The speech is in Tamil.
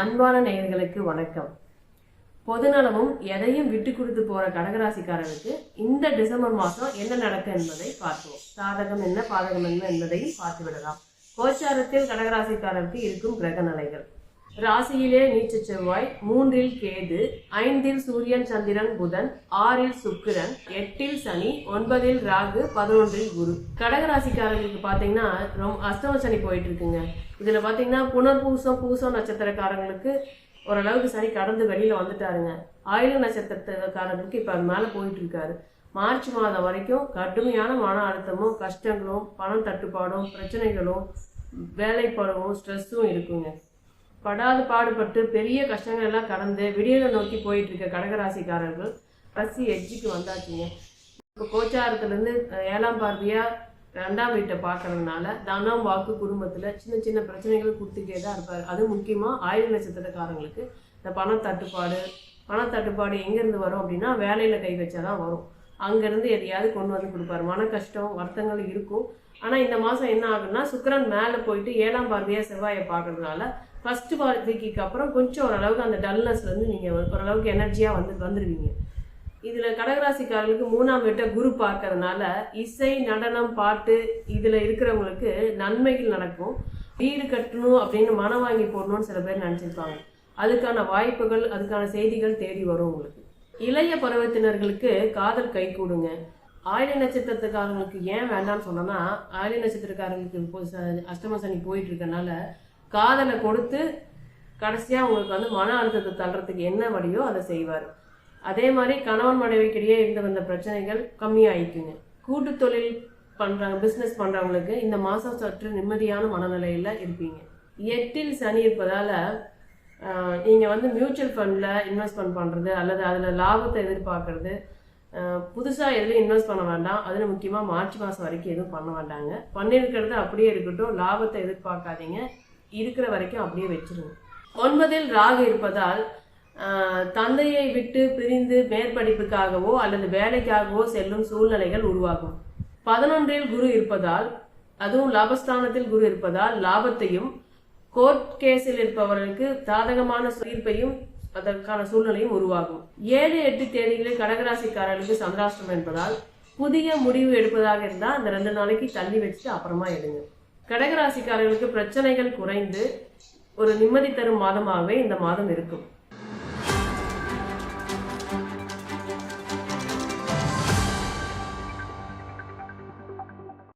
அன்பான நேயர்களுக்கு வணக்கம். பொதுநலமும் எதையும் விட்டு கொடுத்து போற கடகராசிக்காரருக்கு இந்த டிசம்பர் மாதம் என்ன நடக்கும் என்பதை பார்ப்போம். சாதகம் என்ன பாதகம் என்ன என்பதையும் பார்த்து விடலாம். கோச்சாரத்தில் கடகராசிக்காரருக்கு இருக்கும் கிரக நிலைகள் ராசியிலே நீச்ச செவ்வாய் மூன்றில் கேது ஐந்தில் சூரியன் சந்திரன் புதன் ஆறில் சுக்கிரன் எட்டில் சனி ஒன்பதில் ராகு பதினொன்றில் குரு. கடகராசிக்காரர்களுக்கு பார்த்தீங்கன்னா ரொம்ப அஷ்டம சனி போயிட்டு இருக்குங்க இதுல பார்த்தீங்கன்னா புனர்பூசம் பூசம் நட்சத்திரக்காரங்களுக்கு ஓரளவுக்கு சனி கடந்து வெளியில வந்துட்டாருங்க. ஆயுள நட்சத்திரக்காரங்களுக்கு இப்ப அது மேல போயிட்டு இருக்காரு மார்ச் மாதம் வரைக்கும் கடுமையான மன அழுத்தமும் கஷ்டங்களும் பணம் தட்டுப்பாடும் பிரச்சனைகளும் வேலைப்படவும் ஸ்ட்ரெஸ்ஸும் இருக்குங்க. படாது பாடுபட்டு பெரிய கஷ்டங்கள் எல்லாம் கடந்து விடியலை நோக்கி போயிட்டு இருக்க கடகராசிக்காரர்கள் பசி எஜ்ஜிக்கு வந்தாச்சுங்க. இப்போ கோச்சாரத்துலேருந்து ஏழாம் பார்வையாக ரெண்டாம் வீட்டை பார்க்கறதுனால தனம் வாக்கு குடும்பத்தில் சின்ன சின்ன பிரச்சனைகள் கொடுத்துட்டே தான் இருப்பார். அது முக்கியமாக ஆயுள் நட்சத்திரக்காரங்களுக்கு இந்த பணத்தட்டுப்பாடு தட்டுப்பாடு எங்கேருந்து வரும் அப்படின்னா வேலையில் கை வச்சா தான் வரும். அங்கேருந்து எதையாவது கொண்டு வந்து கொடுப்பாரு. மன கஷ்டம் வருத்தங்கள் இருக்கும். ஆனால் இந்த மாதம் என்ன ஆகுன்னா சுக்கிரன் மேலே போயிட்டு ஏழாம் பார்வையாக செவ்வாயை பார்க்கறதுனால ஃபர்ஸ்ட் பார்வைக்கு அப்புறம் கொஞ்சம் ஓரளவுக்கு அந்த டல்னஸ்லேருந்து நீங்கள் ஓரளவுக்கு எனர்ஜியாக வந்து வந்துடுவீங்க இதில் கடகராசிக்காரர்களுக்கு மூணாம் வீட்டை குரு பார்க்கறதுனால இசை நடனம் பாட்டு இதில் இருக்கிறவங்களுக்கு நன்மைகள் நடக்கும். வீடு கட்டணும் அப்படின்னு மனம் வாங்கி போடணும்னு சில பேர் நினச்சிருப்பாங்க. அதுக்கான வாய்ப்புகள் அதுக்கான செய்திகள் தேடி வரும் உங்களுக்கு. இளைய பருவத்தினர்களுக்கு காதல் கை கூடுங்க. ஆயில நட்சத்திரத்துக்காரங்களுக்கு ஏன் வேண்டாம்னு சொன்னோன்னா ஆயில நட்சத்திரக்காரங்களுக்கு அஷ்டம சனி போயிட்டு இருக்கனால காதலை கொடுத்து கடைசியாக உங்களுக்கு வந்து மன அழுத்தத்தை தள்ளுறதுக்கு என்ன வழியோ அதை செய்வார். அதே மாதிரி கணவன் மனைவிக்கிடையே இருந்து வந்த பிரச்சனைகள் கம்மியாயிக்குங்க. கூட்டு தொழில் பண்ணுறாங்க பிஸ்னஸ் பண்ணுறவங்களுக்கு இந்த மாதம் சற்று நிம்மதியான மனநிலையில் இருப்பீங்க. எட்டில் சனி இருப்பதால் நீங்கள் வந்து மியூச்சுவல் ஃபண்டில் இன்வெஸ்ட்மெண்ட் பண்ணுறது அல்லது அதில் லாபத்தை எதிர்பார்க்கறது புதுசாக எதுலையும் இன்வெஸ்ட் பண்ண வேண்டாம். அதில் முக்கியமாக மார்ச் மாதம் வரைக்கும் எதுவும் பண்ண வேண்டாங்க. பண்ணியிருக்கிறது அப்படியே இருக்கட்டும். லாபத்தை எதிர்பார்க்காதீங்க. இருக்கிற வரைக்கும் அப்படியே வச்சிருங்க ஒன்பதில் ராகு இருப்பதால் தந்தையை விட்டு பிரிந்து மேற்படிப்புக்காகவோ அல்லது வேலைக்காகவோ செல்லும் சூழ்நிலைகள் உருவாகும். பதினொன்றில் குரு இருப்பதால் அதுவும் லாபஸ்தானத்தில் குரு இருப்பதால் லாபத்தையும் கோர்ட் கேஸில் இருப்பவர்களுக்கு சாதகமான தீர்ப்பையும் அதற்கான சூழ்நிலையும் உருவாகும். ஏழு எட்டு தேதிகளில் கடகராசிக்காரர்களுக்கு சந்திராஷ்டிரம் என்பதால் புதிய முடிவு எடுப்பதாக இருந்தால் அந்த ரெண்டு நாளைக்கு தள்ளி வச்சுட்டு அப்புறமா எடுங்க கடகராசிக்காரர்களுக்கு பிரச்சனைகள் குறைந்து ஒரு நிம்மதி தரும் மாதமாகவே இந்த மாதம் இருக்கும்.